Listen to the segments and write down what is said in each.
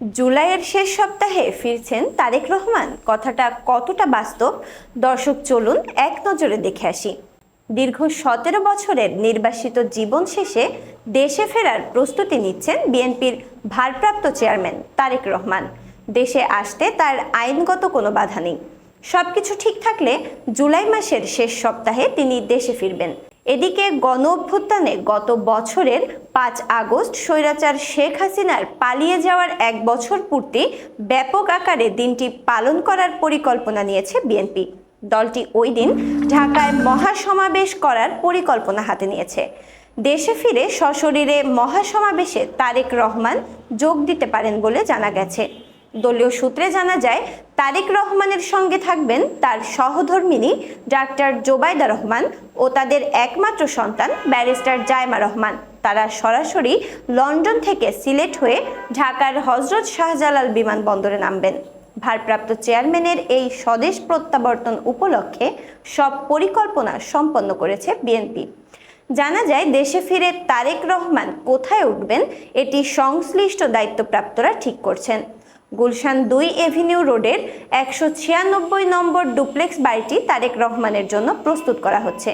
জুলাইয়ের শেষ সপ্তাহে ফিরছেন তারেক রহমান। কথাটা কতটা বাস্তব? দর্শক, চলুন এক নজরে দেখে আসি। দীর্ঘ সতেরো বছরের নির্বাসিত জীবন শেষে দেশে ফেরার প্রস্তুতি নিচ্ছেন বিএনপির ভারপ্রাপ্ত চেয়ারম্যান তারেক রহমান। দেশে আসতে তার আইনগত কোনো বাধা নেই। সবকিছু ঠিক থাকলে জুলাই মাসের শেষ সপ্তাহে তিনি দেশে ফিরবেন। এদিকে গণ অভ্যুত্থানে গত বছরের পাঁচ আগস্ট স্বৈরাচার শেখ হাসিনার পালিয়ে যাওয়ার এক বছর পূর্তি ব্যাপক আকারে দিনটি পালন করার পরিকল্পনা নিয়েছে বিএনপি। দলটি ওই দিন ঢাকায় মহাসমাবেশ করার পরিকল্পনা হাতে নিয়েছে। দেশে ফিরে সশরীরে মহাসমাবেশে তারেক রহমান যোগ দিতে পারেন বলে জানা গেছে। দলীয় সূত্রে জানা যায়, তারেক রহমানের সঙ্গে থাকবেন তার সহধর্মিনী ডাক্তার জোবাইদা রহমান ও তাদের একমাত্র সন্তান ব্যারিস্টার জায়মা রহমান। তারা সরাসরি লন্ডন থেকে সিলেট হয়ে ঢাকার হজরত শাহজালাল বিমানবন্দরে নামবেন। ভারপ্রাপ্ত চেয়ারম্যানের এই স্বদেশ প্রত্যাবর্তন উপলক্ষে সব পরিকল্পনা সম্পন্ন করেছে বিএনপি। জানা যায়, দেশে ফিরে তারেক রহমান কোথায় উঠবেন, এটি সংশ্লিষ্ট দায়িত্বপ্রাপ্তরা ঠিক করছেন। গুলশান দুই এভিনিউ রোডের একশো ছিয়ানব্বই নম্বর ডুপ্লেক্স বাড়িটি তারেক রহমানের জন্য প্রস্তুত করা হচ্ছে।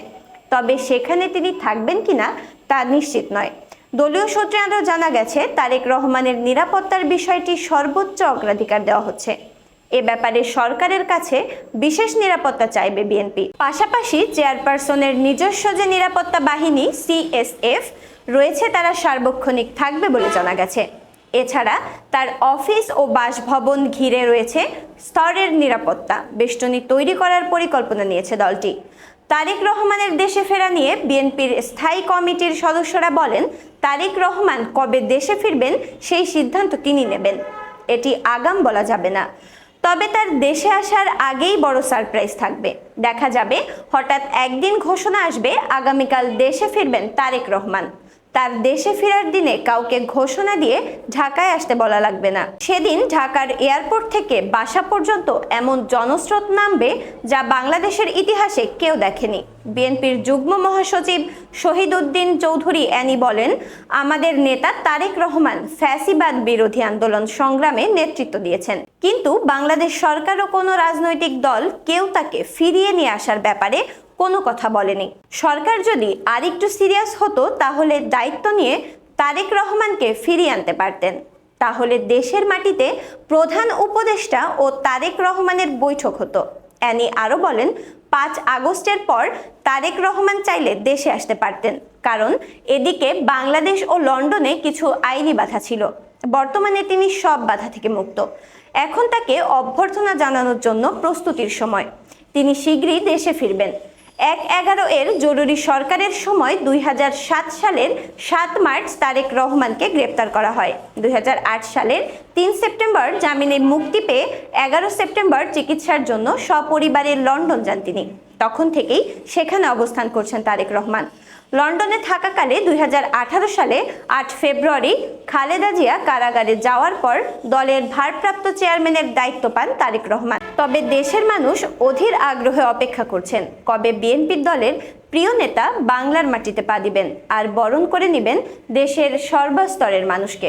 তবে সেখানে তিনি থাকবেন কিনা তা নিশ্চিত নয়। দলীয় সূত্রে আরও জানা গেছে, তারেক রহমানের নিরাপত্তার বিষয়টি সর্বোচ্চ অগ্রাধিকার দেওয়া হচ্ছে। এ ব্যাপারে সরকারের কাছে বিশেষ নিরাপত্তা চাইবে বিএনপি। পাশাপাশি চেয়ারপারসনের নিজস্ব যে নিরাপত্তা বাহিনী, সিএসএফ, রয়েছে তারা সার্বক্ষণিক থাকবে বলে জানা গেছে। এছাড়া তার অফিস ও বাসভবন ঘিরে রয়েছে স্তরের নিরাপত্তা। বেষ্টনী তৈরি করার পরিকল্পনা নিয়েছে দলটি। তারেক রহমানের দেশে ফেরা নিয়ে বিএনপির স্থায়ী কমিটির সদস্যরা বলেন, তারেক রহমান কবে দেশে ফিরবেন সেই সিদ্ধান্ত তিনি নেবেন। এটি আগাম বলা যাবে না। তবে তার দেশে আসার আগেই বড় সারপ্রাইজ থাকবে। দেখা যাবে, হঠাৎ একদিন ঘোষণা আসবে, আগামীকাল দেশে ফিরবেন তারেক রহমান। তার দেশে ফেরার দিনে কাউকে ঘোষণা দিয়ে ঢাকায় আসতে বলা লাগবে না। সেদিন ঢাকার এয়ারপোর্ট থেকে বাসা পর্যন্ত এমন জনস্রোত নামবে যা বাংলাদেশের ইতিহাসে কেউ দেখেনি। বিএনপির যুগ্ম মহাসচিব শহীদ উদ্দিন চৌধুরী অ্যানি বলেন, আমাদের নেতা তারেক রহমান ফ্যাসিবাদ বিরোধী আন্দোলন সংগ্রামে নেতৃত্ব দিয়েছেন। কিন্তু বাংলাদেশ সরকার ও কোনো রাজনৈতিক দল কেউ তাকে ফিরিয়ে নিয়ে আসার ব্যাপারে কোনো কথা বলেনি। সরকার যদি আরেকটু সিরিয়াস হতো, তাহলে দায়িত্ব নিয়ে তারেক রহমানকে ফিরিয়ে আনতে পারতেন। তাহলে দেশের মাটিতে প্রধান উপদেষ্টা ও তারেক রহমানের বৈঠক হতো। অ্যানি আরও বলেন, পাঁচ আগস্টের পর তারেক রহমান চাইলে দেশে আসতে পারতেন। কারণ এদিকে বাংলাদেশ ও লন্ডনে কিছু আইনি বাধা ছিল। বর্তমানে তিনি সব বাধা থেকে মুক্ত। এখন তাকে অভ্যর্থনা জানানোর জন্য প্রস্তুতির সময়। তিনি শীঘ্রই দেশে ফিরবেন। এক এগারো এর জরুরি সরকারের সময় দুই হাজার সাত সালের সাত মার্চ তারেক রহমানকে গ্রেপ্তার করা হয়। দুই হাজার আট সালের তিন সেপ্টেম্বর জামিনে মুক্তি পেয়ে এগারো সেপ্টেম্বর চিকিৎসার জন্য সপরিবারে লন্ডন যান তিনি। তখন থেকেই সেখানে অবস্থান করছেন তারেক রহমান। লন্ডনে থাকাকালে দুই হাজার আঠারো সালে আট ফেব্রুয়ারি খালেদা জিয়া কারাগারে যাওয়ার পর দলের ভারপ্রাপ্ত চেয়ারম্যানের দায়িত্ব পান তারেক রহমান। তবে দেশের মানুষ অধীর আগ্রহে অপেক্ষা করছেন, কবে বিএনপির দলের প্রিয় নেতা বাংলার মাটিতে পা দিবেন, আর বরণ করে নেবেন দেশের সর্বস্তরের মানুষকে।